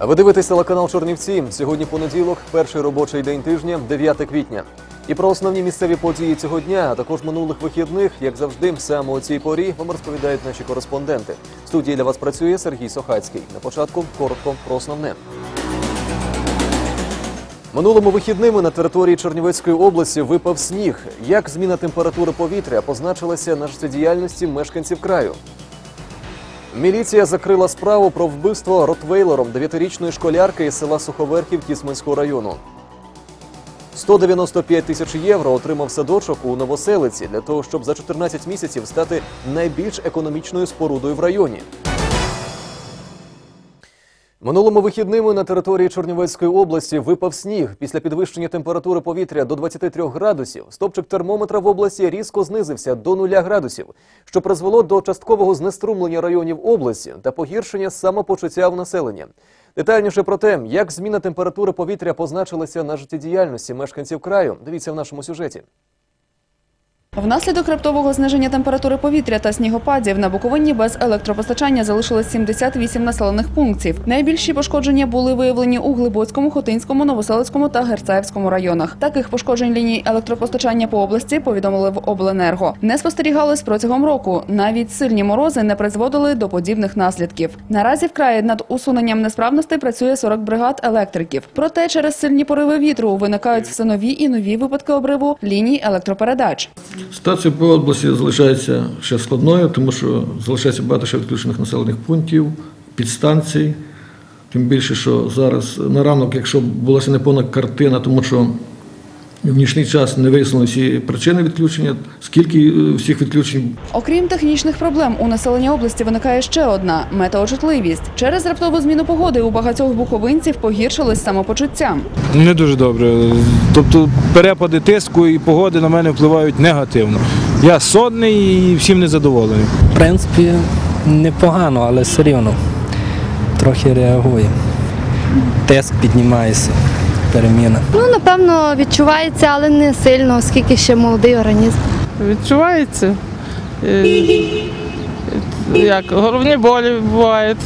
Ви дивитесь телеканал Чорнівці. Сьогодні понеділок, перший робочий день тижня, 9 квітня. І про основні місцеві події цього дня, а також минулих вихідних, як завжди, саме у цій порі вам розповідають наші кореспонденти. В студії для вас працює Сергій Сохацький. На початку коротко про основне. Минулими вихідними на території Чернівецької області випав сніг. Як зміна температури повітря позначилася на життєдіяльності мешканців краю? Міліція закрила справу про вбивство ротвейлером 9-річної школярки із села Суховерхів Тісманського району. 195 тисяч євро отримав садочок у Новоселиці для того, щоб за 14 місяців стати найбільш економічною спорудою в районі. Минулими вихідними на території Чернівецької області випав сніг. Після підвищення температури повітря до 23 градусів стопчик термометра в області різко знизився до 0 градусів, що призвело до часткового знеструмлення районів області та погіршення самопочуття в населення. Детальніше про те, як зміна температури повітря позначилася на життєдіяльності мешканців краю, дивіться в нашому сюжеті. Внаслідок раптового зниження температури повітря та снігопадів на Буковині без електропостачання залишилось 78 населених пунктів. Найбільші пошкодження були виявлені у Глибоцькому, Хотинському, Новоселицькому та Герцаївському районах. Таких пошкоджень ліній електропостачання по області повідомили в обленерго. Не спостерігалось протягом року. Навіть сильні морози не призводили до подібних наслідків. Наразі в краї над усуненням несправностей працює 40 бригад електриків. Проте через сильні пориви вітру виникають все нові і нові випадки обриву ліній електропередач. Ситуація по області залишається ще складною, тому що залишається багато ще відключених населених пунктів, підстанцій. Тим більше, що зараз на ранок, якщо була ще неповна картина, тому що в нічний час не вияснили всі причини відключення, скільки е, всіх відключень Окрім технічних проблем, у населення області виникає ще одна метеочутливість. Через раптову зміну погоди у багатьох буковинців погіршилось самопочуття. Не дуже добре. Тобто перепади тиску і погоди на мене впливають негативно. Я сонний і всім незадоволений. В принципі, непогано, але все рівно трохи реагує. Тиск піднімається, переміна. Ну, напевно, відчувається, але не сильно, оскільки ще молодий організм. Відчувається. Е, Як головні болі бувають,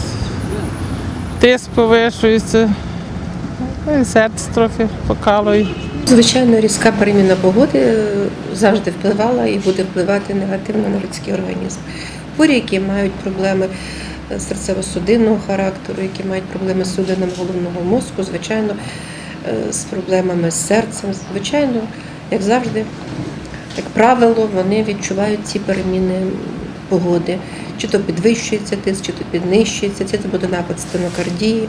тиск повишується, ну, і серце трохи покалує. Звичайно, різка переміна погоди е, завжди впливала і буде впливати негативно на людський організм. Хворі, які мають проблеми е, серцево-судинного характеру, які мають проблеми з судинами головного мозку, звичайно, е, з проблемами з серцем, звичайно, як завжди, як правило, вони відчувають ці переміни погоди. Чи то підвищується тиск, чи то піднищується, чи то буде напад стенокардії,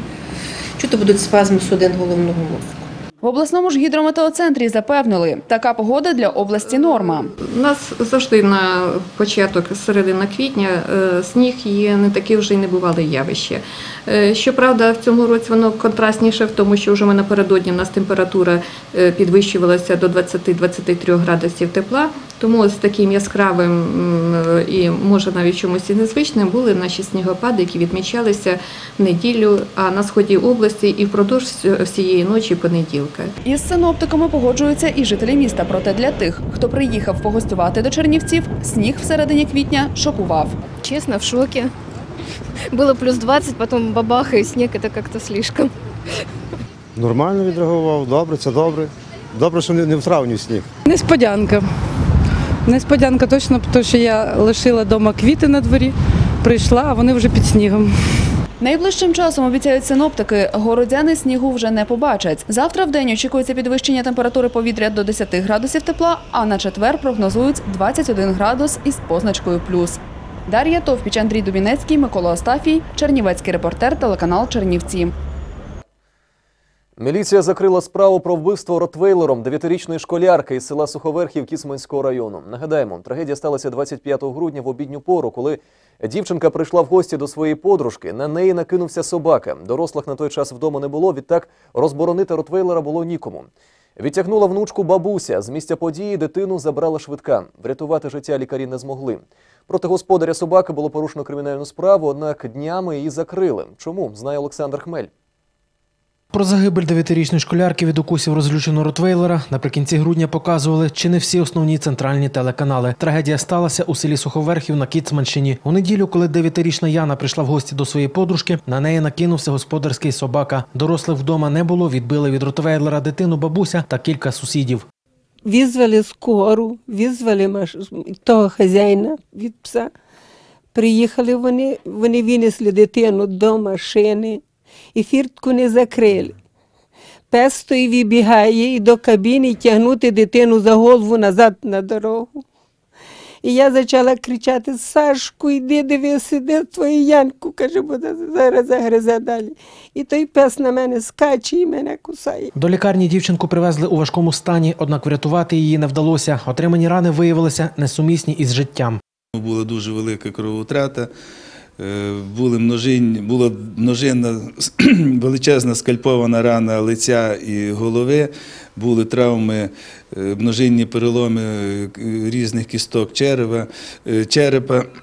чи то будуть спазми судин головного мозку. В обласному ж гідрометеоцентрі запевнили, така погода для області норма. У нас завжди на початок середина квітня е, сніг є не таке вже й небувале явище. Е, Щоправда, в цьому році воно контрастніше в тому, що вже ми напередодні у нас температура е, підвищувалася до 20-23 градусів тепла. Тому з таким яскравим е, і може навіть чомусь і незвичним були наші снігопади, які відмічалися в неділю, а на сході області і впродовж всієї ночі понеділка. Із синоптиками погоджуються і жителі міста. Проте для тих, хто приїхав погостювати до Чернівців, сніг в середині квітня шокував. Чесно, в шокі. Було плюс 20, потім бабах і сніг, це як-то слишком. Нормально відреагував, добре, це добре. Добре, що не, не в травні сніг. Несподянка. Несподянка точно, тому що я лишила вдома квіти на дворі, прийшла, а вони вже під снігом. Найближчим часом обіцяють синоптики, городяни снігу вже не побачать. Завтра в день очікується підвищення температури повітря до 10 градусів тепла, а на четвер прогнозують 21 градус із позначкою плюс. Дар'я Товпіч, Андрій Дубінецький, Микола Остафій, Чернівецький репортер, телеканал Чернівці. Міліція закрила справу про вбивство ротвейлером 9-річної школярки із села Суховерхів Кісменського району. Нагадаємо, трагедія сталася 25 грудня в обідню пору, коли дівчинка прийшла в гості до своєї подружки. На неї накинувся собака. Дорослих на той час вдома не було. Відтак розборонити ротвейлера було нікому. Відтягнула внучку бабуся. З місця події дитину забрала швидка. Врятувати життя лікарі не змогли. Проти господаря собаки було порушено кримінальну справу, однак днями її закрили. Чому знає Олександр Хмель. Про загибель дев'ятирічної школярки від укусів розлюченого ротвейлера наприкінці грудня показували чи не всі основні центральні телеканали. Трагедія сталася у селі Суховерхів на Кіцманщині. У неділю, коли дев'ятирічна Яна прийшла в гості до своєї подружки, на неї накинувся господарський собака. Дорослих вдома не було. Відбили від ротвейлера дитину, бабуся та кілька сусідів. Визвали скору, визвали маш... того хазяїна від пса. Приїхали вони, вони винесли дитину до машини і фіртку не закрили. Пес вибігає і до кабіни тягнути дитину за голову назад на дорогу. І я почала кричати: Сашку, йди дивися, де твою Янку, каже, бо зараз загризе далі. І той пес на мене скаче і мене кусає. До лікарні дівчинку привезли у важкому стані, однак врятувати її не вдалося. Отримані рани виявилися несумісні із життям. Була дуже велика кровотрата, були множин, була множинна величезна скальпована рана лиця і голови, були травми, е, множинні переломи е, різних кісток черева, е, черепа.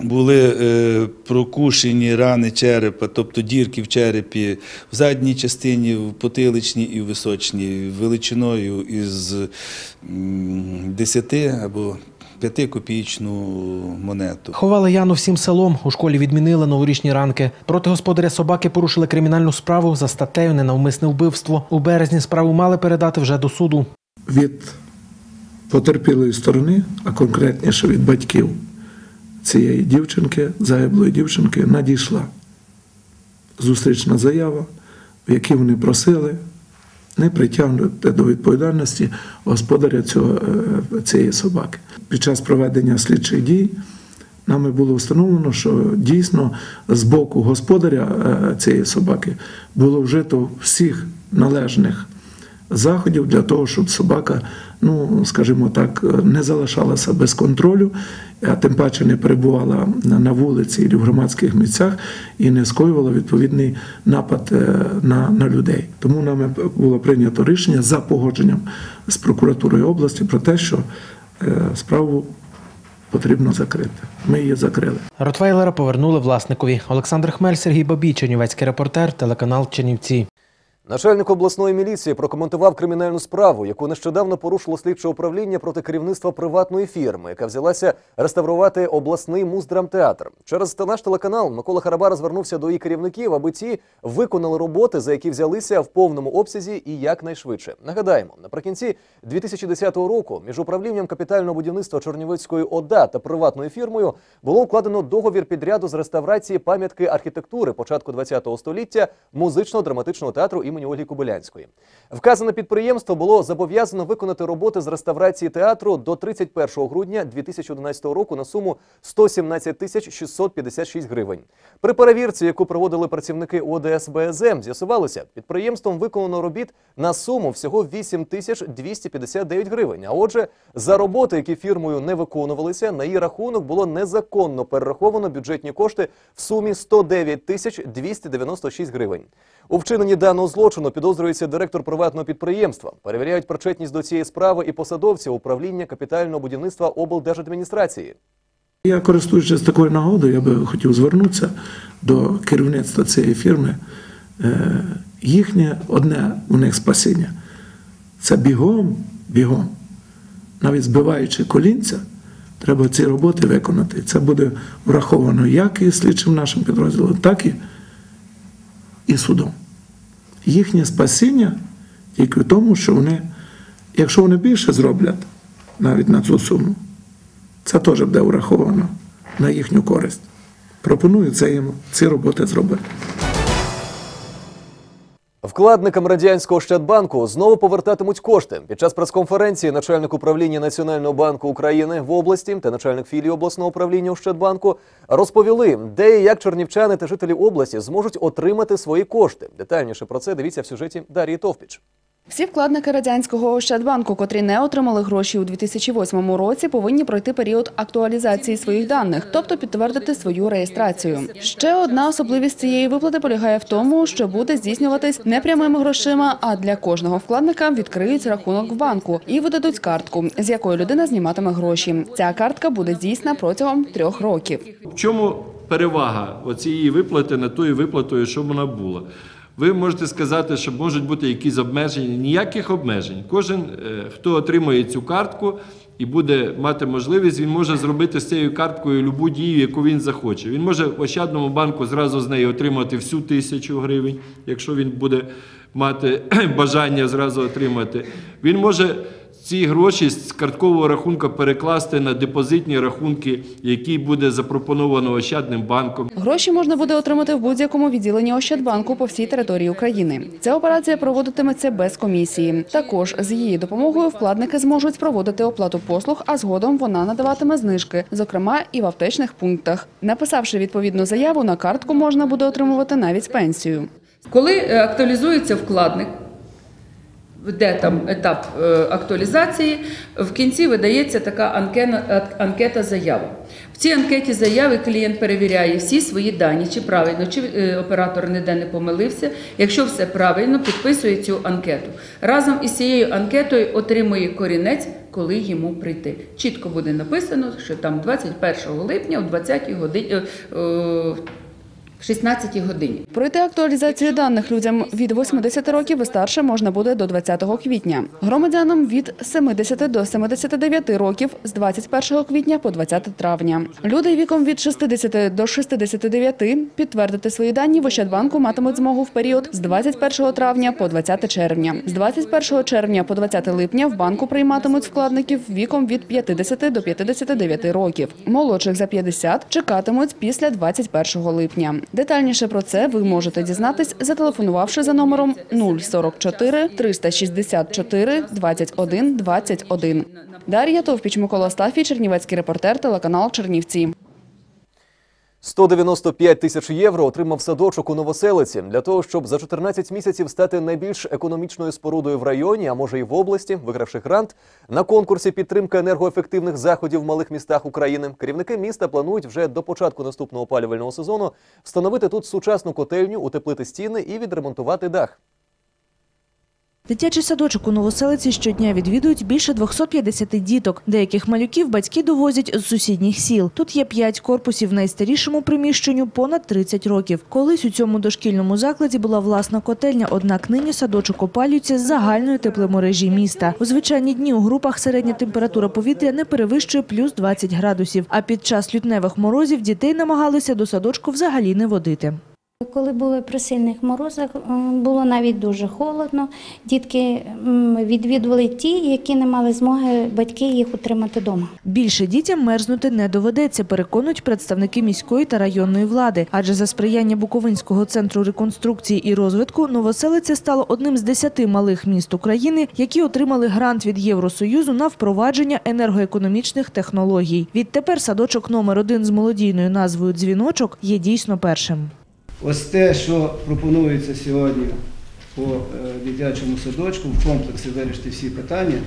Були е, прокушені рани черепа, тобто дірки в черепі в задній частині, в потиличній і в височній, величиною із м, 10 або 5 копійчну монету. Ховали Яну всім селом. У школі відмінили новорічні ранки. Проти господаря собаки порушили кримінальну справу за статтею ненавмисне вбивство. У березні справу мали передати вже до суду. від потерпілої сторони, а конкретніше від батьків цієї дівчинки, загиблої дівчинки, надійшла зустрічна заява, в якій вони просили не притягнути до відповідальності господаря цього, е, цієї собаки. Під час проведення слідчих дій нами було встановлено, що дійсно з боку господаря е, цієї собаки було вжито всіх належних заходів для того, щоб собака, ну скажімо так, не залишалася без контролю, а тим паче не перебувала на вулиці і в громадських місцях і не скоювала відповідний напад е, на, на людей. Тому нами було прийнято рішення за погодженням з прокуратурою області про те, що е, справу потрібно закрити. Ми її закрили. Ротвейлера повернули власникові. Олександр Хмель, Сергій Бабій, Чернівецький репортер, телеканал Чернівці. Начальник обласної міліції прокоментував кримінальну справу, яку нещодавно порушило слідче управління проти керівництва приватної фірми, яка взялася реставрувати обласний муздрамтеатр. Через наш телеканал Микола Харабара звернувся до її керівників, аби ті виконали роботи, за які взялися в повному обсязі і якнайшвидше. Нагадаємо, наприкінці 2010 року між управлінням капітального будівництва Чорнівецької ОДА та приватною фірмою було укладено договір підряду з реставрації пам'ятки архітектури початку ХХ століття музично-драматичного театру імені Ольги Кобилянської. Вказане підприємство було зобов'язано виконати роботи з реставрації театру до 31 грудня 2011 року на суму 117 тисяч 656 гривень. При перевірці, яку проводили працівники ОДС БСМ, з'ясувалося, підприємством виконано робіт на суму всього 8 тисяч 259 гривень. А отже, за роботи, які фірмою не виконувалися, на її рахунок було незаконно перераховано бюджетні кошти в сумі 109 тисяч 296 гривень. У вчиненні даного злочину підозрюється директор приватного підприємства. Перевіряють причетність до цієї справи і посадовці управління капітального будівництва облдержадміністрації. Я користуючись такою нагодою, я би хотів звернутися до керівництва цієї фірми. Е, Їхнє одне у них спасіння це бігом, бігом, навіть збиваючи колінця, треба ці роботи виконати. Це буде враховано як і слідчим нашим підрозділом, так і, і судом. Їхнє спасіння тільки в тому, що вони, якщо вони більше зроблять навіть на цю суму, це теж буде враховано на їхню користь. Пропоную це їм ці роботи зробити. Вкладникам радянського Щадбанку знову повертатимуть кошти. Під час прес-конференції начальник управління Національного банку України в області та начальник філії обласного управління Ощадбанку розповіли, де і як чернівчани та жителі області зможуть отримати свої кошти. Детальніше про це дивіться в сюжеті Дарії Товпіч. Всі вкладники радянського Ощадбанку, котрі не отримали гроші у 2008 році, повинні пройти період актуалізації своїх даних, тобто підтвердити свою реєстрацію. Ще одна особливість цієї виплати полягає в тому, що буде здійснюватись не прямими грошима, а для кожного вкладника відкриють рахунок в банку і видадуть картку, з якої людина зніматиме гроші. Ця картка буде дійсна протягом трьох років. В чому перевага оцієї виплати над тою виплатою, що вона була? Ви можете сказати, що можуть бути якісь обмеження. Ніяких обмежень. Кожен, е, хто отримує цю картку і буде мати можливість, він може зробити з цією карткою любу дію, яку він захоче. Він може в Ощадному банку зразу з неї отримати всю тисячу гривень, якщо він буде мати бажання зразу отримати. Він може ці гроші з карткового рахунка перекласти на депозитні рахунки, які буде запропоновано Ощадним банком. Гроші можна буде отримати в будь-якому відділенні Ощадбанку по всій території України. Ця операція проводитиметься без комісії. Також з її допомогою вкладники зможуть проводити оплату послуг, а згодом вона надаватиме знижки, зокрема і в аптечних пунктах. Написавши відповідну заяву, на картку можна буде отримувати навіть пенсію. Коли е, актуалізується вкладник, де там етап е, актуалізації, в кінці видається така анкета заява. В цій анкеті заяви клієнт перевіряє всі свої дані, чи правильно, чи е, оператор ніде не помилився. Якщо все правильно, підписує цю анкету. Разом із цією анкетою отримує корінець, коли йому прийти. Чітко буде написано, що там 21 липня о 20 годині. В 16 годині. Пройти актуалізацію даних людям від 80 років і старше можна буде до 20 квітня. Громадянам від 70 до 79 років з 21 квітня по 20 травня. Люди віком від 60 до 69 підтвердити свої дані в Ощадбанку матимуть змогу в період з 21 травня по 20 червня. З 21 червня по 20 липня в банку прийматимуть вкладників віком від 50 до 59 років. Молодших за 50 чекатимуть після 21 липня. Детальніше про це ви можете дізнатись, зателефонувавши за номером 044 364 21 21. Дар'я Товпіч, Микола Стафій, Чернівецький репортер, телеканал Чернівці. 195 тисяч євро отримав садочок у Новоселиці для того, щоб за 14 місяців стати найбільш економічною спорудою в районі, а може і в області, вигравши грант на конкурсі підтримка енергоефективних заходів в малих містах України. Керівники міста планують вже до початку наступного опалювального сезону встановити тут сучасну котельню, утеплити стіни і відремонтувати дах. Дитячий садочок у Новоселиці щодня відвідують більше 250 діток. Деяких малюків батьки довозять з сусідніх сіл. Тут є п'ять корпусів в найстарішому приміщенню понад 30 років. Колись у цьому дошкільному закладі була власна котельня, однак нині садочок опалюється з загальної тепломережі міста. У звичайні дні у групах середня температура повітря не перевищує плюс 20 градусів. А під час лютневих морозів дітей намагалися до садочку взагалі не водити. Коли були при сильних морозах, було навіть дуже холодно. Дітки відвідували ті, які не мали змоги батьки їх утримати вдома. Більше дітям мерзнути не доведеться, переконують представники міської та районної влади. Адже за сприяння Буковинського центру реконструкції і розвитку Новоселиця стало одним з десяти малих міст України, які отримали грант від Євросоюзу на впровадження енергоекономічних технологій. Відтепер садочок номер один з молодійною назвою Дзвіночок є дійсно першим. Ось те, що пропонується сьогодні по е, дитячому садочку, в комплексі вирішити всі питання.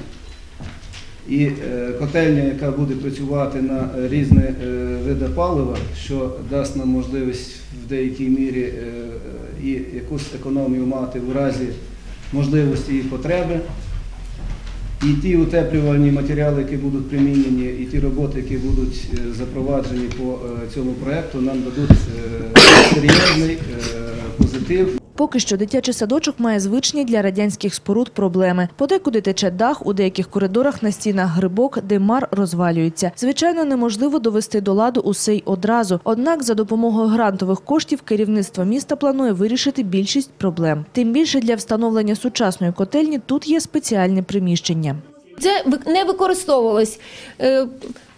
І е, котельня, яка буде працювати на різні е, види палива, що дасть нам можливість в деякій мірі і якусь економію мати в разі можливості і потреби. І ті утеплювальні матеріали, які будуть примінені, і ті роботи, які будуть е, запроваджені по е, цьому проєкту, нам дадуть е, серйозний позитив. Поки що дитячий садочок має звичні для радянських споруд проблеми. Подекуди тече дах, у деяких коридорах на стінах грибок, димар розвалюється. Звичайно, неможливо довести до ладу усе й одразу. Однак за допомогою грантових коштів керівництво міста планує вирішити більшість проблем. Тим більше для встановлення сучасної котельні тут є спеціальне приміщення. Це не використовувалось е,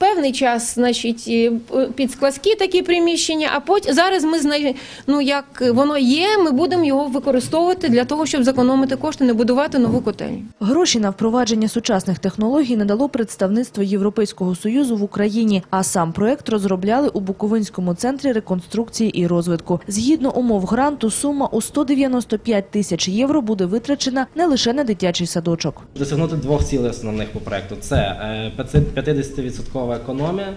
певний час, значить, е, під складські такі приміщення. А потім зараз ми знає, ну як воно є, ми будемо його використовувати для того, щоб зекономити кошти, не будувати нову котельню. Гроші на впровадження сучасних технологій надало представництво Європейського союзу в Україні, а сам проект розробляли у Буковинському центрі реконструкції і розвитку. Згідно умов гранту, сума у 195 тисяч євро буде витрачена не лише на дитячий садочок. Досягнути двох цілей основних по проекту це е, 50% промислова економія.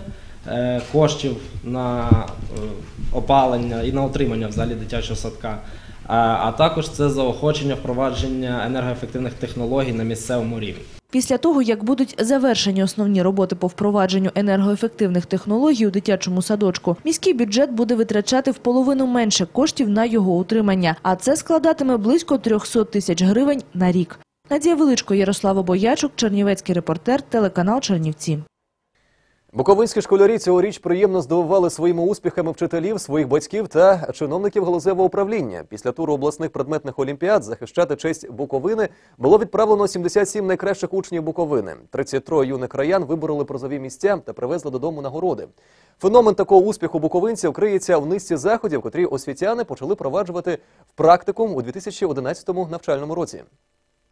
Е, коштів на е, опалення і на отримання взагалі дитячого садка, е, а також це заохочення впровадження енергоефективних технологій на місцевому рівні. Після того, як будуть завершені основні роботи по впровадженню енергоефективних технологій у дитячому садочку, міський бюджет буде витрачати в половину менше коштів на його утримання, а це складатиме близько 300 тисяч гривень на рік. Надія Величко, Ярослава Боячук, Чернівецький репортер, телеканал Чернівці. Буковинські школярі цьогоріч приємно здивували своїми успіхами вчителів, своїх батьків та чиновників галузевого управління. Після туру обласних предметних олімпіад захищати честь Буковини було відправлено 77 найкращих учнів Буковини. 33 юних краян вибороли призові місця та привезли додому нагороди. Феномен такого успіху буковинців криється в низці заходів, котрі освітяни почали проваджувати в практикум у 2011 навчальному році.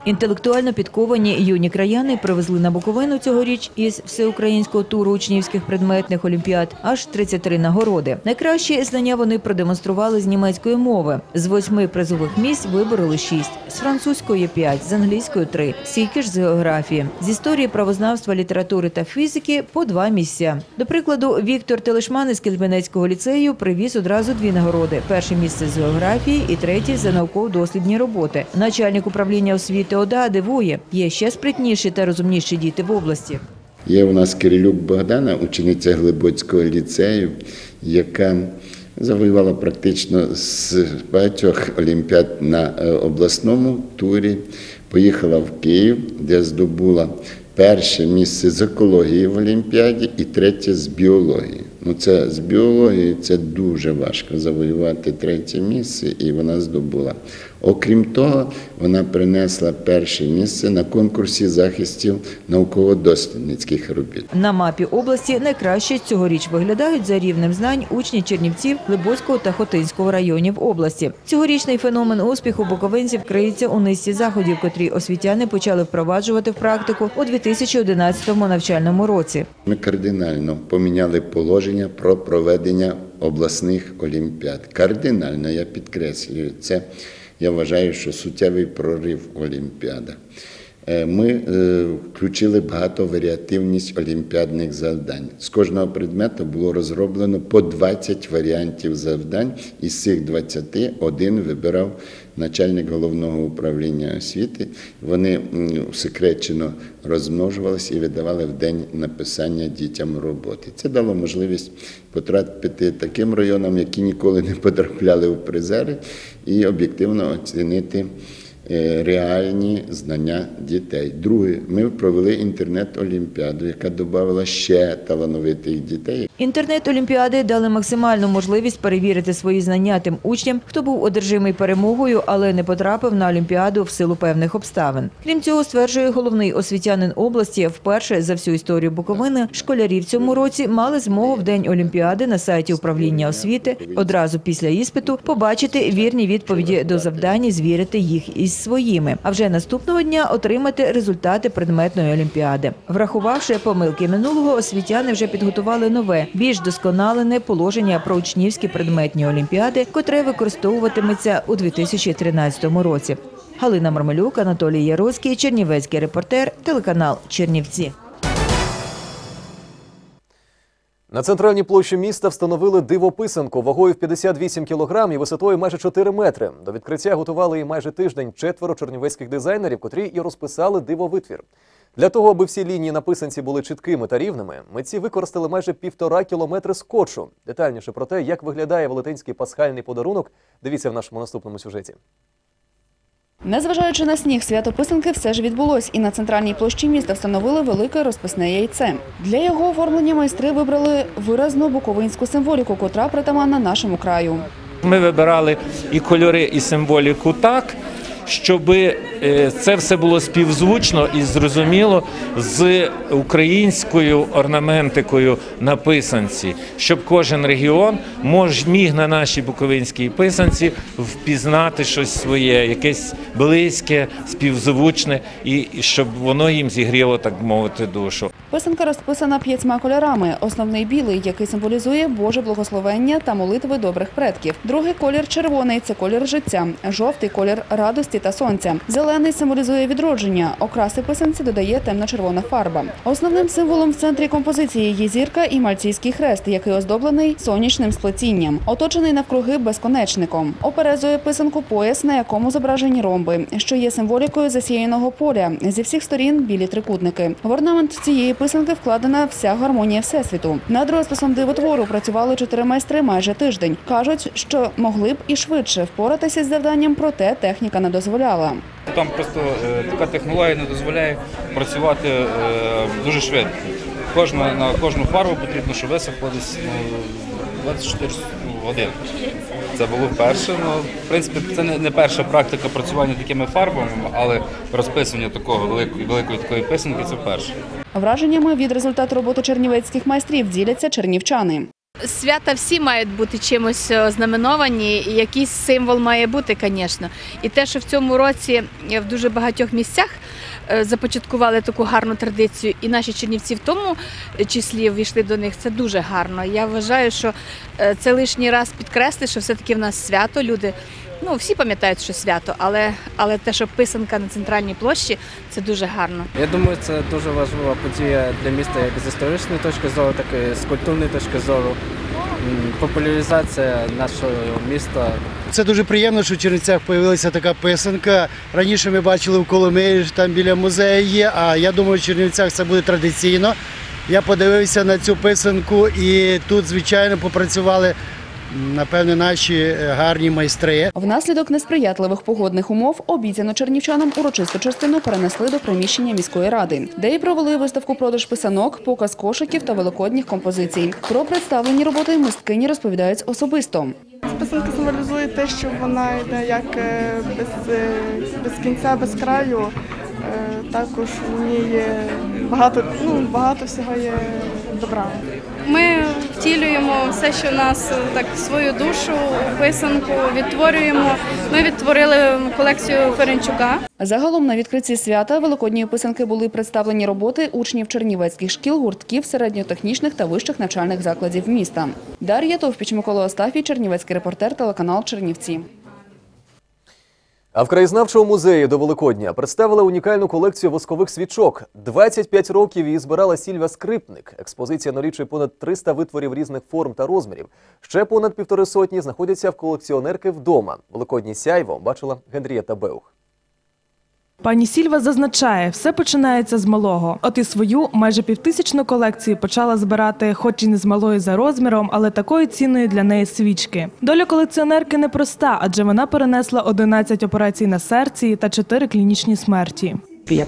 Інтелектуально підковані юні краяни привезли на Буковину цьогоріч із всеукраїнського туру учнівських предметних олімпіад аж 33 нагороди. Найкращі знання вони продемонстрували з німецької мови. З восьми призових місць вибороли шість, з французької п'ять, з англійської три, стільки ж з географії, з історії правознавства, літератури та фізики по два місця. До прикладу, Віктор Телешман із Кельменецького ліцею привіз одразу дві нагороди: перше місце з географії і третє за науково-дослідні роботи. Начальник управління освіти ОДА дивує, є ще спритніші та розумніші діти в області. Є у нас Кирилюк Богдана, учениця Глибоцького ліцею, яка завоювала практично з багатьох олімпіад на е, обласному турі. Поїхала в Київ, де здобула перше місце з екології в Олімпіаді і третє з біології. Ну, це з біології це дуже важко завоювати третє місце, і вона здобула. Окрім того, вона принесла перше місце на конкурсі захистів науково-дослідницьких робіт. На мапі області найкраще цьогоріч виглядають за рівнем знань учні Чернівців, Глибоцького та Хотинського районів області. Цьогорічний феномен успіху буковинців криється у низці заходів, котрі освітяни почали впроваджувати в практику у 2011 навчальному році. Ми кардинально поміняли положення про проведення обласних олімпіад. Кардинально, я підкреслюю, це я вважаю, що суттєвий прорив. Е, Ми е, включили багатоваріативність олімпіадних завдань. З кожного предмету було розроблено по 20 варіантів завдань, із цих 20 один вибирав начальник головного управління освіти. Вони м, секречено розмножувалися і видавали в день написання дітям роботи. Це дало можливість потрапити таким районам, які ніколи не потрапляли в призери, і об'єктивно оцінити е, реальні знання дітей. Друге, ми провели інтернет-олімпіаду, яка додавала ще талановитих дітей. Інтернет-олімпіади дали максимальну можливість перевірити свої знання тим учням, хто був одержимий перемогою, але не потрапив на олімпіаду в силу певних обставин. Крім цього, стверджує головний освітянин області, вперше за всю історію Буковини школярі в цьому році мали змогу в день олімпіади на сайті управління освіти одразу після іспиту побачити вірні відповіді до завдань і звірити їх із своїми. А вже наступного дня отримати результати предметної олімпіади. Врахувавши помилки минулого, освітяни вже підготували нове, більш досконалене положення про учнівські предметні олімпіади, котре використовуватиметься у 2013 році. Галина Мармелюк, Анатолій Яроцький, Чернівецький репортер, телеканал Чернівці. На центральній площі міста встановили дивописанку вагою в 58 кілограм і висотою майже 4 метри. До відкриття готували її майже тиждень четверо чернівецьких дизайнерів, котрі і розписали дивовитвір. Для того, аби всі лінії на писанці були чіткими та рівними, митці використали майже півтора кілометри скотчу. Детальніше про те, як виглядає велетенський пасхальний подарунок, дивіться в нашому наступному сюжеті. Незважаючи на сніг, свято писанки все ж відбулось, і на центральній площі міста встановили велике розписне яйце. Для його оформлення майстри вибрали виразну буковинську символіку, котра притаманна нашому краю. Ми вибирали і кольори, і символіку так, щоб е, це все було співзвучно і зрозуміло з українською орнаментикою на писанці, щоб кожен регіон мож, міг на нашій буковинській писанці впізнати щось своє, якесь близьке, співзвучне, і і щоб воно їм зігріло, так мовити, душу. Писанка розписана п'ятьма кольорами. Основний білий, який символізує Боже благословення та молитви добрих предків. Другий колір червоний це колір життя. Жовтий колір радості та сонця. Зелений символізує відродження. Окраси писанці додає темно-червона фарба. Основним символом в центрі композиції є зірка і мальтійський хрест, який оздоблений сонячним сплетінням, оточений навкруги безконечником. Оперезує писанку пояс, на якому зображені ромби, що є символікою засіяного поля. Зі всіх сторін білі трикутники. В орнамент цієї писанки вкладена вся гармонія всесвіту. Над розписом дивотвору працювали чотири майстри майже тиждень. кажуть, що могли б і швидше впоратися з завданням, проте техніка не дозволяла. Там просто е, така технологія не дозволяє працювати е, дуже швидко. Кожна, на кожну фарбу потрібно, щоб висохло десь ну, 24 години. Це було вперше. Ну, в принципі, це не, перша практика працювання такими фарбами, але розписування такого великої, великої такої писанки це вперше. Враженнями від результату роботи чернівецьких майстрів діляться чернівчани. Свята всі мають бути чимось е, знаменовані, і якийсь символ має бути, звісно. І те, що в цьому році е, в дуже багатьох місцях е, започаткували таку гарну традицію, і наші чернівці в тому числі війшли до них, це дуже гарно. Я вважаю, що це лишній раз підкреслить, що все-таки в нас свято. Люди ну всі пам'ятають, що свято, але, але те, що писанка на центральній площі, це дуже гарно. Я думаю, це дуже важлива подія для міста як з історичної точки зору, так і з культурної точки зору. Популяризація нашого міста. Це дуже приємно, що в Чернівцях з'явилася така писанка. Раніше ми бачили в Коломиї, що там біля музею є, а я думаю, в Чернівцях це буде традиційно. Я подивився на цю писанку і тут, звичайно, попрацювали, напевне, наші е, гарні майстри. Внаслідок несприятливих погодних умов обіцяно чернівчанам урочисту частину перенесли до приміщення міської ради, де й провели виставку продаж писанок, показ кошиків та великодніх композицій. Про представлені роботи мисткині розповідають особисто. Писанка символізує те, що вона йде як е, без, е, без кінця, без краю. Також в ній є багато, ну, багато всього є добра. Ми втілюємо все, що в нас так свою душу, писанку відтворюємо. Ми відтворили колекцію Ференчука. Загалом на відкритті свята великодньої писанки були представлені роботи учнів чернівецьких шкіл, гуртків, середньотехнічних та вищих навчальних закладів міста. Дар'я Товпіч, Микола Остафій, Чернівецький репортер, телеканал Чернівці. А в краєзнавчому музеї до Великодня представили унікальну колекцію воскових свічок. 25 років її збирала Сільва Скрипник. Експозиція налічує понад 300 витворів різних форм та розмірів. Ще понад півтори сотні знаходяться в колекціонерки вдома. Великодні сяйво бачила Генрієта Беух. Пані Сільва зазначає, все починається з малого. От і свою майже півтисячну колекцію почала збирати, хоч і не з малої за розміром, але такої цінної для неї свічки. Доля колекціонерки непроста, адже вона перенесла 11 операцій на серці та 4 клінічні смерті. Я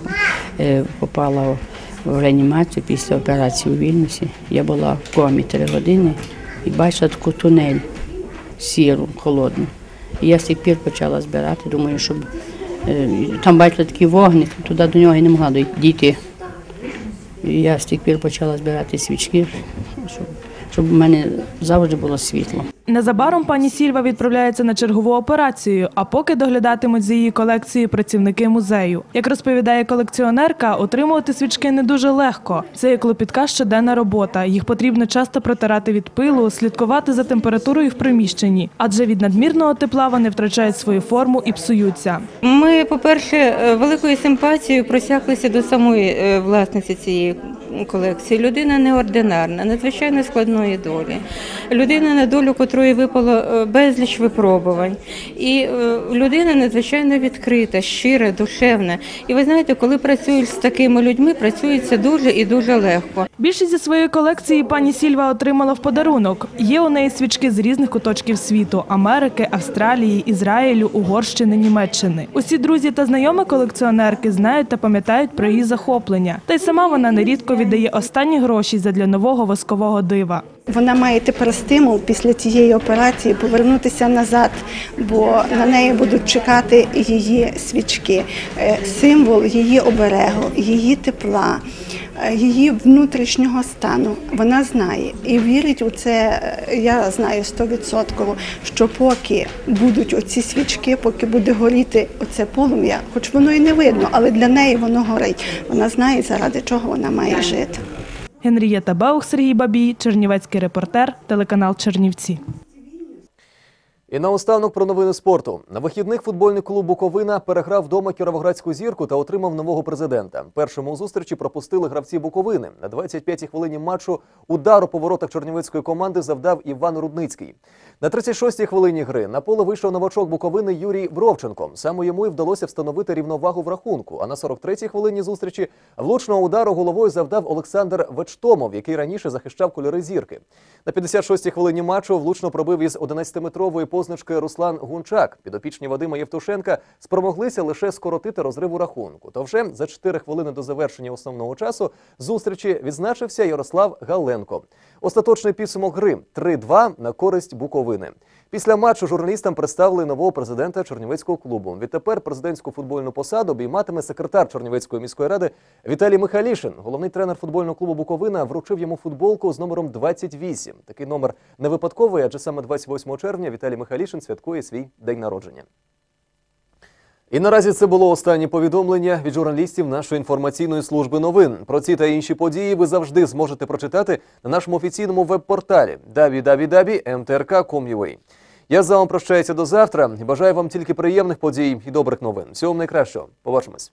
е, попала в реанімацію після операції у Вільнюсі. Я була в комі три години і бачила таку тунель сіру, холодну. І я з тих пір почала збирати, думаю, щоб там бачила такий вогник, туди до нього і не могла дійти. І я з тих пір почала збирати свічки, щоб, в мене завжди було світло. Незабаром пані Сільва відправляється на чергову операцію, а поки доглядатимуть за її колекцією працівники музею. Як розповідає колекціонерка, отримувати свічки не дуже легко. Це є клопітка щоденна робота. Їх потрібно часто протирати від пилу, слідкувати за температурою в приміщенні, адже від надмірного тепла вони втрачають свою форму і псуються. Ми, по-перше, е, великою симпатією просяклися до самої е, власниці цієї колекції. Людина неординарна, надзвичайно складної долі. Людина на долю котрої випало е, безліч випробувань. І е, людина надзвичайно відкрита, щира, душевна. І ви знаєте, коли працюють з такими людьми, працюється дуже і дуже легко. Більшість зі своєї колекції пані Сільва отримала в подарунок. Є у неї свічки з різних куточків світу: Америки, Австралії, Ізраїлю, Угорщини, Німеччини. Усі друзі та знайомі колекціонерки знають та пам'ятають про її захоплення. Та й сама вона нерідко віддає останні гроші задля нового воскового дива. Вона має тепер стимул після цієї операції повернутися назад, бо на неї будуть чекати її свічки, Е, символ її оберегу, її тепла, е, її внутрішнього стану. Вона знає і вірить у це. е, Я знаю стовідсотково, що поки будуть оці свічки, поки буде горіти оце полум'я, хоч воно і не видно, але для неї воно горить. Вона знає, заради чого вона має жити. Генрієта Баух, Сергій Бабій, Чернівецький репортер, телеканал Чернівці. І наостанок про новини спорту. На вихідних футбольний клуб Буковина переграв вдома Кіровоградську зірку та отримав нового президента. Першому зустрічі пропустили гравці Буковини. На 25-й хвилині матчу удар у поворотах чорнівецької команди завдав Іван Рудницький. На 36-й хвилині гри на поле вийшов новачок Буковини Юрій Бровченко. Саме йому й вдалося встановити рівновагу в рахунку. А на 43-й хвилині зустрічі влучного удару головою завдав Олександр Вечтомов, який раніше захищав кольори зірки. На 56-й хвилині матчу влучно пробив із 11-метрової позначки Руслан Гунчак. Підопічні Вадима Євтушенка спромоглися лише скоротити розрив у рахунку. То вже за 4 хвилини до завершення основного часу зустрічі відзначився Ярослав Галенко. Остаточний підсумок гри 3-2 на користь Буковини. Після матчу журналістам представили нового президента Чернівецького клубу. Відтепер президентську футбольну посаду обійматиме секретар Чернівецької міської ради Віталій Михайлішин. Головний тренер футбольного клубу Буковина вручив йому футболку з номером 28. Такий номер не випадковий, адже саме 28 червня Віталій Михайлішин святкує свій день народження. І наразі це було останнє повідомлення від журналістів нашої інформаційної служби новин. Про ці та інші події ви завжди зможете прочитати на нашому офіційному веб-порталі www.mtrk.com.ua. Я з вами прощаюся до завтра і бажаю вам тільки приємних подій і добрих новин. Всього вам найкращого. Побачимось.